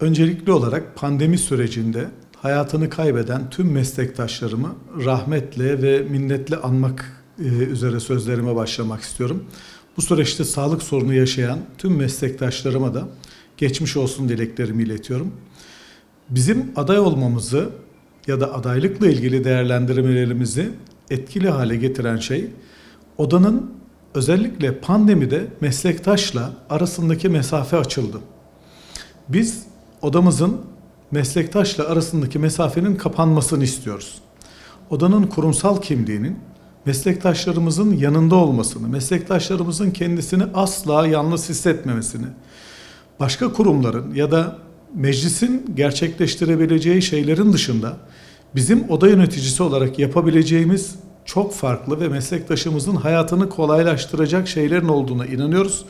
Öncelikli olarak pandemi sürecinde hayatını kaybeden tüm meslektaşlarımı rahmetle ve minnetle anmak e, üzere sözlerime başlamak istiyorum. Bu süreçte sağlık sorunu yaşayan tüm meslektaşlarıma da geçmiş olsun dileklerimi iletiyorum. Bizim aday olmamızı ya da adaylıkla ilgili değerlendirmelerimizi etkili hale getiren şey odanın özellikle pandemide meslektaşla arasındaki mesafe açıldı. Biz odamızın meslektaşla arasındaki mesafenin kapanmasını istiyoruz. Odanın kurumsal kimliğinin meslektaşlarımızın yanında olmasını, meslektaşlarımızın kendisini asla yalnız hissetmemesini, başka kurumların ya da meclisin gerçekleştirebileceği şeylerin dışında bizim oda yöneticisi olarak yapabileceğimiz çok farklı ve meslektaşımızın hayatını kolaylaştıracak şeylerin olduğuna inanıyoruz.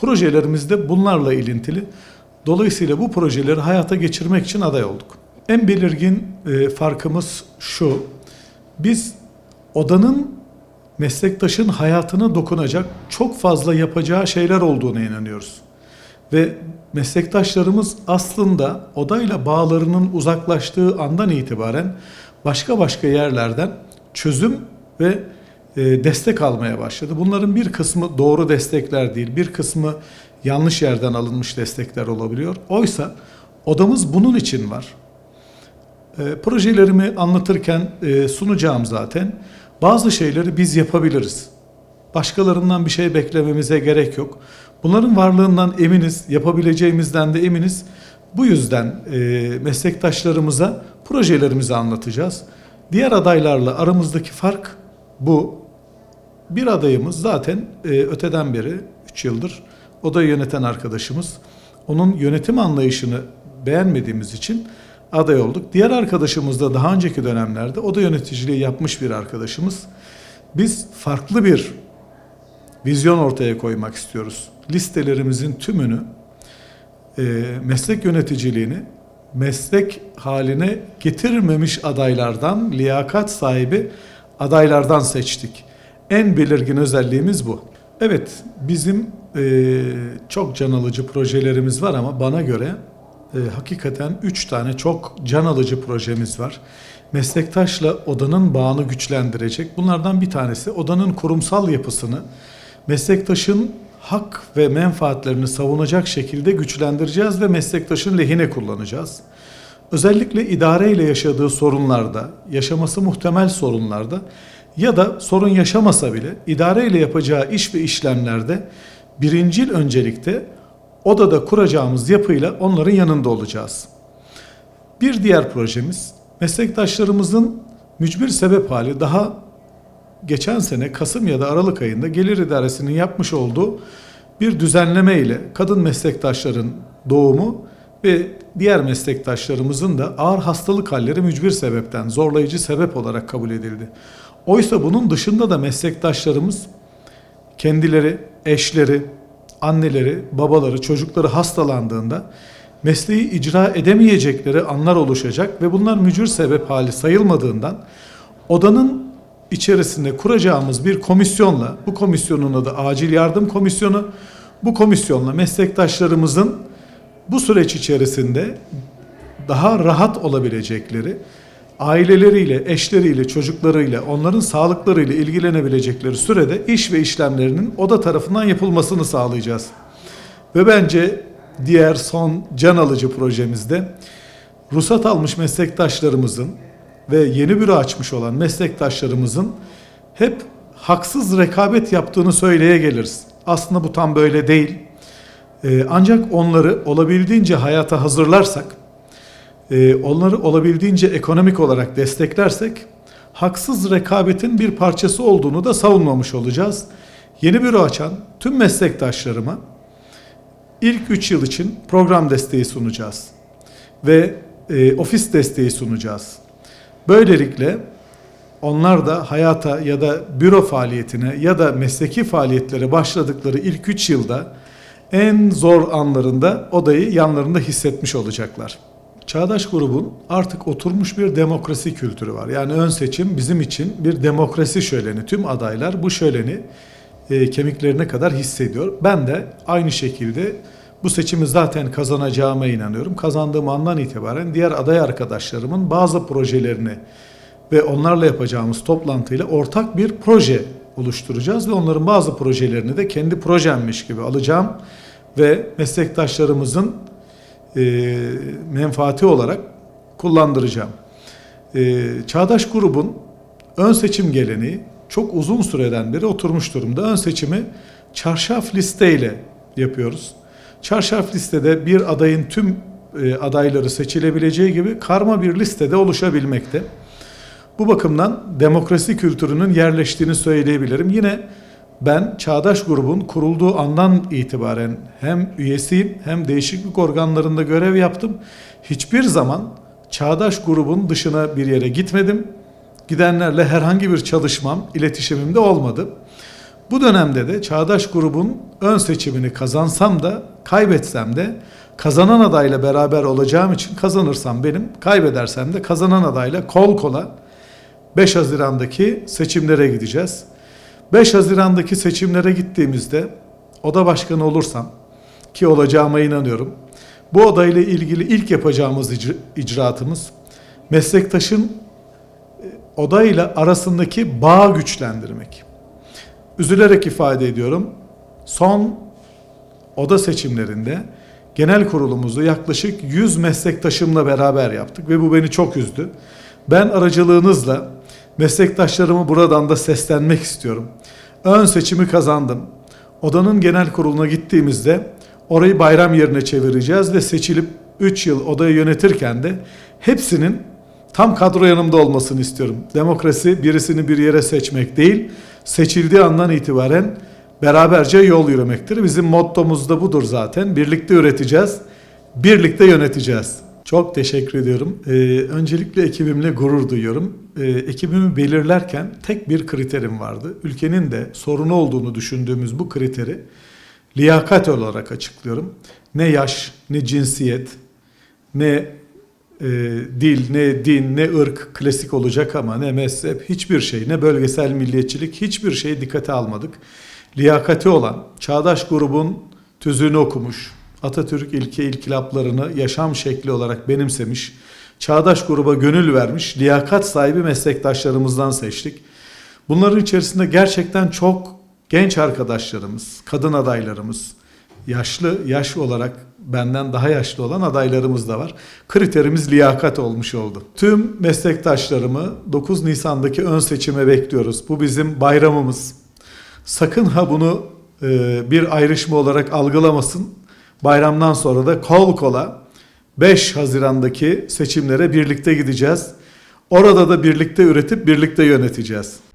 Projelerimiz de bunlarla ilintili. Dolayısıyla bu projeleri hayata geçirmek için aday olduk. En belirgin e, farkımız şu. Biz odanın meslektaşın hayatına dokunacak çok fazla yapacağı şeyler olduğuna inanıyoruz. Ve meslektaşlarımız aslında odayla bağlarının uzaklaştığı andan itibaren başka başka yerlerden çözüm ve e, destek almaya başladı. Bunların bir kısmı doğru destekler değil, bir kısmı yanlış yerden alınmış destekler olabiliyor. Oysa odamız bunun için var. E, projelerimi anlatırken e, sunacağım zaten. Bazı şeyleri biz yapabiliriz. Başkalarından bir şey beklememize gerek yok. Bunların varlığından eminiz, yapabileceğimizden de eminiz. Bu yüzden e, meslektaşlarımıza projelerimizi anlatacağız. Diğer adaylarla aramızdaki fark bu. Bir adayımız zaten e, öteden beri 3 yıldır odayı yöneten arkadaşımız. Onun yönetim anlayışını beğenmediğimiz için aday olduk. Diğer arkadaşımız da daha önceki dönemlerde oda yöneticiliği yapmış bir arkadaşımız. Biz farklı bir vizyon ortaya koymak istiyoruz. Listelerimizin tümünü e, meslek yöneticiliğini meslek haline getirmemiş adaylardan, liyakat sahibi adaylardan seçtik. En belirgin özelliğimiz bu. Evet, bizim e, çok can alıcı projelerimiz var ama bana göre e, hakikaten üç tane çok can alıcı projemiz var. Meslektaşla odanın bağını güçlendirecek. Bunlardan bir tanesi odanın kurumsal yapısını meslektaşın hak ve menfaatlerini savunacak şekilde güçlendireceğiz ve meslektaşın lehine kullanacağız. Özellikle idare ile yaşadığı sorunlarda, yaşaması muhtemel sorunlarda ya da sorun yaşamasa bile idare ile yapacağı iş ve işlemlerde birincil öncelikte odada kuracağımız yapıyla onların yanında olacağız. Bir diğer projemiz meslektaşlarımızın mücbir sebep hali daha geçen sene Kasım ya da Aralık ayında Gelir İdaresi'nin yapmış olduğu bir düzenleme ile kadın meslektaşların doğumu ve diğer meslektaşlarımızın da ağır hastalık halleri mücbir sebepten, zorlayıcı sebep olarak kabul edildi. Oysa bunun dışında da meslektaşlarımız kendileri, eşleri, anneleri, babaları, çocukları hastalandığında mesleği icra edemeyecekleri anlar oluşacak ve bunlar mücür sebep hali sayılmadığından odanın içerisinde kuracağımız bir komisyonla, bu komisyonun adı Acil Yardım Komisyonu, bu komisyonla meslektaşlarımızın bu süreç içerisinde daha rahat olabilecekleri, aileleriyle, eşleriyle, çocuklarıyla, onların sağlıklarıyla ilgilenebilecekleri sürede iş ve işlemlerinin oda tarafından yapılmasını sağlayacağız. Ve bence diğer son can alıcı projemizde ruhsat almış meslektaşlarımızın ve yeni büro açmış olan meslektaşlarımızın hep haksız rekabet yaptığını söyleye geliriz. Aslında bu tam böyle değil. Ee, ancak onları olabildiğince hayata hazırlarsak, e, onları olabildiğince ekonomik olarak desteklersek, haksız rekabetin bir parçası olduğunu da savunmamış olacağız. Yeni büro açan tüm meslektaşlarıma ilk 3 yıl için program desteği sunacağız ve e, ofis desteği sunacağız. Böylelikle onlar da hayata ya da büro faaliyetine ya da mesleki faaliyetlere başladıkları ilk 3 yılda en zor anlarında odayı yanlarında hissetmiş olacaklar. Çağdaş grubun artık oturmuş bir demokrasi kültürü var. Yani ön seçim bizim için bir demokrasi şöleni. Tüm adaylar bu şöleni e, kemiklerine kadar hissediyor. Ben de aynı şekilde Bu seçimi zaten kazanacağıma inanıyorum. Kazandığım andan itibaren diğer aday arkadaşlarımın bazı projelerini ve onlarla yapacağımız toplantıyla ortak bir proje oluşturacağız ve onların bazı projelerini de kendi projemmiş gibi alacağım ve meslektaşlarımızın e, menfaati olarak kullandıracağım. E, Çağdaş grubun ön seçim geleneği çok uzun süreden beri oturmuş durumda. Ön seçimi çarşaf listeyle yapıyoruz. Çarşaf listede bir adayın tüm e, adayları seçilebileceği gibi karma bir listede oluşabilmekte. Bu bakımdan demokrasi kültürünün yerleştiğini söyleyebilirim. Yine ben Çağdaş grubun kurulduğu andan itibaren hem üyesiyim hem değişiklik organlarında görev yaptım. Hiçbir zaman Çağdaş grubun dışına bir yere gitmedim. Gidenlerle herhangi bir çalışmam, iletişimim de olmadı. Bu dönemde de Çağdaş grubun ön seçimini kazansam da kaybetsem de kazanan adayla beraber olacağım için kazanırsam benim, kaybedersem de kazanan adayla kol kola 5 Haziran'daki seçimlere gideceğiz. 5 Haziran'daki seçimlere gittiğimizde oda başkanı olursam ki olacağıma inanıyorum. Bu odayla ilgili ilk yapacağımız icra- icraatımız meslektaşın e, odayla arasındaki bağı güçlendirmek. Üzülerek ifade ediyorum. Son oda seçimlerinde genel kurulumuzu yaklaşık 100 meslektaşımla beraber yaptık ve bu beni çok üzdü. Ben aracılığınızla meslektaşlarımı buradan da seslenmek istiyorum. Ön seçimi kazandım. Odanın genel kuruluna gittiğimizde orayı bayram yerine çevireceğiz ve seçilip 3 yıl odayı yönetirken de hepsinin tam kadro yanımda olmasını istiyorum. Demokrasi birisini bir yere seçmek değil, seçildiği andan itibaren beraberce yol yürümektir. Bizim mottomuz da budur zaten. Birlikte üreteceğiz, birlikte yöneteceğiz. Çok teşekkür ediyorum. Ee, öncelikle ekibimle gurur duyuyorum. Ee, ekibimi belirlerken tek bir kriterim vardı. Ülkenin de sorunu olduğunu düşündüğümüz bu kriteri liyakat olarak açıklıyorum. Ne yaş, ne cinsiyet, ne e, dil, ne din, ne ırk klasik olacak ama ne mezhep hiçbir şey, ne bölgesel milliyetçilik hiçbir şey dikkate almadık. Liyakati olan çağdaş grubun tüzüğünü okumuş, Atatürk ilke ilkilaplarını yaşam şekli olarak benimsemiş, çağdaş gruba gönül vermiş, liyakat sahibi meslektaşlarımızdan seçtik. Bunların içerisinde gerçekten çok genç arkadaşlarımız, kadın adaylarımız, yaşlı, yaş olarak benden daha yaşlı olan adaylarımız da var. Kriterimiz liyakat olmuş oldu. Tüm meslektaşlarımı 9 Nisan'daki ön seçime bekliyoruz. Bu bizim bayramımız. Sakın ha bunu e, bir ayrışma olarak algılamasın. Bayramdan sonra da kol kola 5 Haziran'daki seçimlere birlikte gideceğiz. Orada da birlikte üretip birlikte yöneteceğiz.